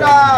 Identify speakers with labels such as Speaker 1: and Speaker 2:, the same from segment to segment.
Speaker 1: America!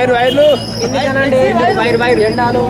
Speaker 2: Wire వైర్లు.
Speaker 1: ఎండాలు.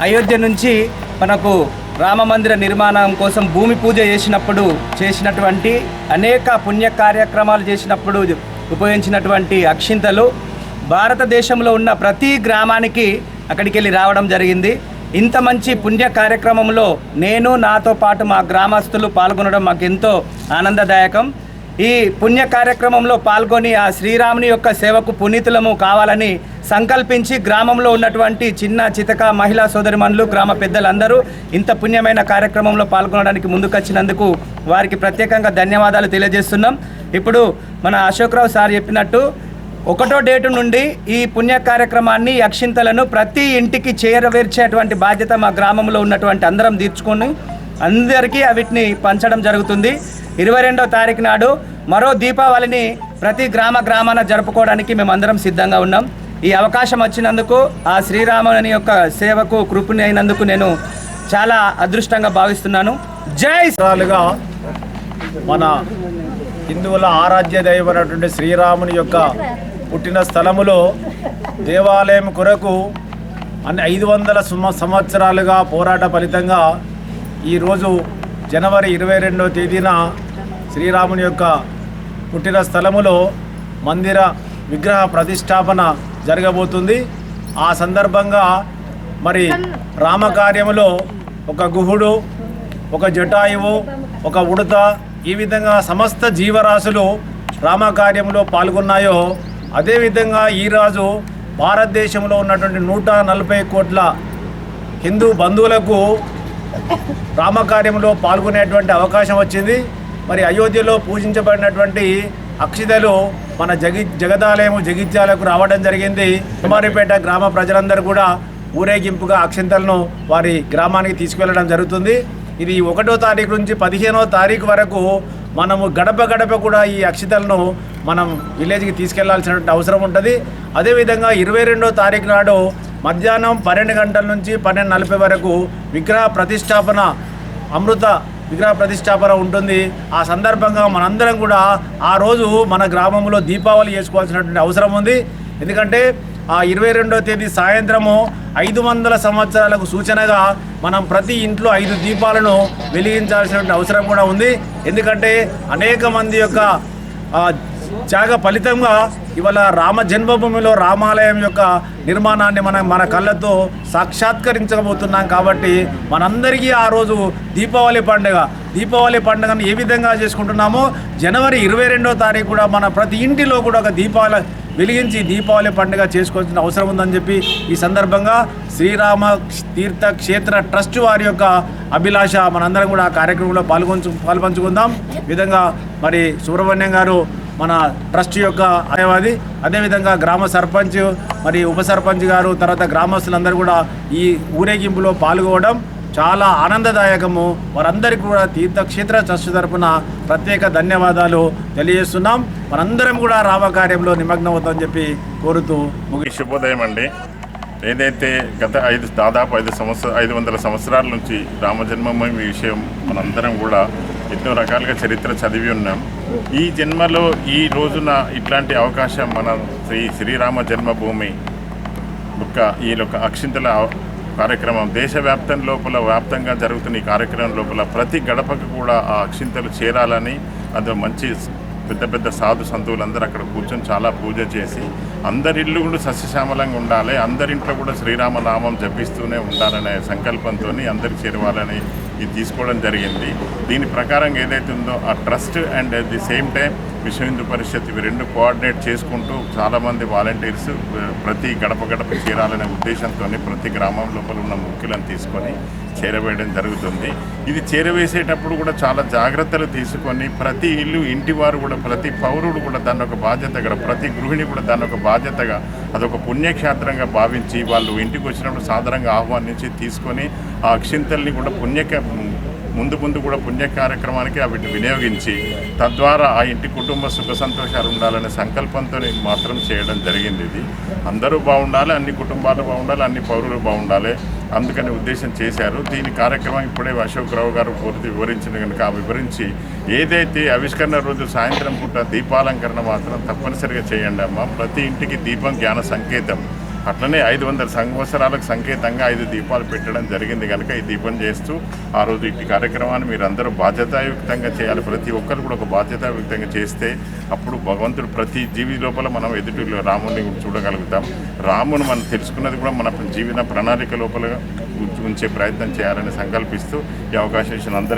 Speaker 3: అయోధ్య
Speaker 1: నుంచి మనకు రామ మందిర నిర్మాణం కోసం భూమి పూజ చేసినప్పుడు చేసినటువంటి అనేక పుణ్య కార్యక్రమాలు చేసినప్పుడు ఉపయోగించినటువంటి అక్షింతలు. భారతదేశంలో ఉన్న ప్రతి గ్రామానికి అక్కడికి వెళ్ళి రావడం జరిగింది. ఇంత మంచి పుణ్య కార్యక్రమంలో నేను నాతో పాటు మా గ్రామస్తులు పాల్గొనడం మాకు ఎంతో ఆనందదాయకం. ఈ పుణ్య కార్యక్రమంలో పాల్గొని ఆ శ్రీరాముని యొక్క సేవకు పునీతులము కావాలని సంకల్పించి గ్రామంలో ఉన్నటువంటి చిన్న చితక మహిళా సోదరిమణులు గ్రామ పెద్దలందరూ ఇంత పుణ్యమైన కార్యక్రమంలో పాల్గొనడానికి ముందుకొచ్చినందుకు వారికి ప్రత్యేకంగా ధన్యవాదాలు తెలియజేస్తున్నాం. ఇప్పుడు మన అశోక్రావు సార్ చెప్పినట్టు ఒకటో డేటు నుండి ఈ పుణ్య కార్యక్రమాన్ని అక్షింతలను ప్రతి ఇంటికి చేరవేర్చేటువంటి బాధ్యత మా గ్రామంలో ఉన్నటువంటి అందరం తీర్చుకొని అందరికీ వీటిని పంచడం జరుగుతుంది. ఇరవై రెండవ తారీఖు నాడు మరో దీపావళిని ప్రతి గ్రామ గ్రామాన జరుపుకోవడానికి మేమందరం సిద్ధంగా ఉన్నాం. ఈ అవకాశం వచ్చినందుకు ఆ శ్రీరాముని యొక్క సేవకు కృపని అయినందుకు నేను చాలా అదృష్టంగా భావిస్తున్నాను. జై
Speaker 4: సాలుగా మన హిందువుల ఆరాధ్య దైవమైనటువంటి శ్రీరాముని యొక్క పుట్టిన స్థలములో దేవాలయం కొరకు అన్ని ఐదు వందల సుమ- సంవత్సరాలుగా పోరాట ఫలితంగా ఈరోజు జనవరి ఇరవై రెండవ తేదీన శ్రీరాముని యొక్క పుట్టిన స్థలములో మందిర విగ్రహ ప్రతిష్టాపన జరగబోతుంది. ఆ సందర్భంగా మరి రామకార్యములో ఒక గుహుడు ఒక జటాయువు ఒక ఉడత ఈ విధంగా సమస్త జీవరాశులు రామకార్యంలో పాల్గొన్నాయో అదేవిధంగా ఈరాజు భారతదేశంలో ఉన్నటువంటి నూట నలభై కోట్ల హిందూ బంధువులకు రామకార్యంలో పాల్గొనేటువంటి అవకాశం వచ్చింది. మరి అయోధ్యలో పూజించబడినటువంటి అక్షితలు మన జగి జగదాలయము జగిత్యాలకు రావడం జరిగింది. కుమారిపేట గ్రామ ప్రజలందరూ కూడా ఊరేగింపుగా అక్షింతలను వారి గ్రామానికి తీసుకెళ్ళడం జరుగుతుంది. ఇది ఒకటో తారీఖు నుంచి పదిహేనో తారీఖు వరకు మనము గడప గడప కూడా ఈ అక్షితలను మనం విలేజ్కి తీసుకెళ్ళాల్సినటువంటి అవసరం ఉంటుంది. అదేవిధంగా ఇరవై రెండో తారీఖు నాడు మధ్యాహ్నం పన్నెండు గంటల నుంచి పన్నెండు నలభై వరకు విగ్రహ ప్రతిష్టాపన అమృత విగ్రహ ప్రతిష్టాపన ఉంటుంది. ఆ సందర్భంగా మనందరం కూడా ఆ రోజు మన గ్రామంలో దీపావళి చేసుకోవాల్సినటువంటి అవసరం ఉంది. ఎందుకంటే ఆ ఇరవై రెండో తేదీ సాయంత్రము ఐదు వందల సంవత్సరాలకు సూచనగా మనం ప్రతి ఇంట్లో ఐదు దీపాలను వెలిగించాల్సినటువంటి అవసరం కూడా ఉంది. ఎందుకంటే అనేక మంది యొక్క త్యాగ ఫలితంగా ఇవాళ రామ జన్మభూమిలో రామాలయం యొక్క నిర్మాణాన్ని మనం మన కళ్ళతో సాక్షాత్కరించబోతున్నాం కాబట్టి మనందరికీ ఆ రోజు దీపావళి పండుగ. దీపావళి పండుగను ఏ విధంగా చేసుకుంటున్నామో జనవరి ఇరవై రెండో తారీఖు కూడా మన ప్రతి ఇంటిలో కూడా ఒక దీపావళి వెలిగించి దీపావళి పండుగ చేసుకోవాల్సిన అవసరం ఉందని చెప్పి ఈ సందర్భంగా శ్రీరామ తీర్థ క్షేత్ర ట్రస్ట్ వారి యొక్క అభిలాష మనందరం కూడా ఆ కార్యక్రమంలో పాల్గొంచు పాల్పంచుకుందాం. విధంగా మరి సుబ్రహ్మణ్యం గారు మన ట్రస్ట్ యొక్క అదేవాది అదేవిధంగా గ్రామ సర్పంచ్ మరి ఉప సర్పంచ్ గారు తర్వాత గ్రామస్తులందరూ కూడా ఈ ఊరేగింపులో పాల్గొనడం చాలా ఆనందదాయకము. వారందరికీ కూడా తీర్థక్షేత్ర ట్రస్ట్ తరఫున ప్రత్యేక ధన్యవాదాలు తెలియజేస్తున్నాం. మనందరం కూడా రామకార్యంలో నిమగ్నమవుతామని చెప్పి కోరుతూ ముగి
Speaker 5: శుభోదయం అండి. ఏదైతే గత ఐదు దాదాపు ఐదు సంవత్సర ఐదు వందల సంవత్సరాల నుంచి రామజన్మభూమి విషయం మనందరం కూడా ఎన్నో రకాలుగా చరిత్ర చదివి ఉన్నాం. ఈ జన్మలో ఈ రోజున ఇట్లాంటి అవకాశం మన శ్రీ శ్రీరామ జన్మభూమి యొక్క ఈ యొక్క అక్షింతల కార్యక్రమం దేశవ్యాప్తం లోపల వ్యాప్తంగా జరుగుతున్న ఈ కార్యక్రమం లోపల ప్రతి గడపకు కూడా ఆ అక్షింతలు చేరాలని అది మంచి పెద్ద పెద్ద సాధు సంతువులందరూ అక్కడ కూర్చొని చాలా పూజ చేసి అందరిల్లు కూడా సస్యశ్యామలంగా ఉండాలి. అందరింట్లో కూడా శ్రీరామనామం జపిస్తూనే ఉండాలనే సంకల్పంతో అందరికి చేరవాలని ఇది తీసుకోవడం జరిగింది. దీని ప్రకారం ఏదైతే ఉందో ఆ trust and the same time Vishwa Hindu Parishad ఇవి రెండు కోఆర్డినేట్ చేసుకుంటూ చాలామంది వాలంటీర్స్ ప్రతి గడప గడప చేరాలనే ఉద్దేశంతో ప్రతి గ్రామం లోపల ఉన్న ముఖ్యులను తీసుకొని చేరవేయడం జరుగుతుంది. ఇది చేరవేసేటప్పుడు కూడా చాలా జాగ్రత్తలు తీసుకొని ప్రతి ఇల్లు ఇంటి వారు కూడా ప్రతి పౌరుడు కూడా దాన్ని ఒక బాధ్యతగా ప్రతి గృహిణి కూడా దాన్ని ఒక బాధ్యతగా అదొక పుణ్యక్షేత్రంగా భావించి వాళ్ళు ఇంటికి వచ్చినప్పుడు సాధారణంగా ఆహ్వానించి తీసుకొని ఆ అక్షింతల్ని కూడా పుణ్యక ముందు ముందు కూడా పుణ్య కార్యక్రమానికి వీటిని వినియోగించి తద్వారా ఆ ఇంటి కుటుంబ సుఖ సంతోషాలు ఉండాలనే సంకల్పంతో మాత్రం చేయడం జరిగింది ఇది. అందరూ బాగుండాలి అన్ని కుటుంబాలు బాగుండాలి అన్ని పౌరులు బాగుండాలి అందుకని ఉద్దేశం చేశారు. దీని కార్యక్రమం ఇప్పుడే అశోక్ రావు గారు పూర్తి వివరించిన కనుక ఆ వివరించి ఏదైతే ఆవిష్కరణ రోజు సాయంత్రం పూట దీపాలంకరణ మాత్రం తప్పనిసరిగా చేయండి అమ్మ. ప్రతి ఇంటికి దీపం జ్ఞాన సంకేతం. అట్లనే ఐదు వందల సంవత్సరాలకు సంకేతంగా ఐదు దీపాలు పెట్టడం జరిగింది కనుక ఈ దీపం చేస్తూ ఆ రోజు ఇట్టి కార్యక్రమాన్ని మీరు అందరూ బాధ్యతాయుక్తంగా చేయాలి. ప్రతి ఒక్కరు కూడా ఒక బాధ్యతాయుక్తంగా చేస్తే అప్పుడు భగవంతుడు ప్రతి జీవి లోపల మనం ఎదుటి రాముని చూడగలుగుతాం. రామును మనం తెలుసుకున్నది కూడా మన జీవన ప్రణాళిక లోపల ఉంచే ప్రయత్నం చేయాలని సంకల్పిస్తూ ఈ అవకాశం ఇచ్చిన అందరికీ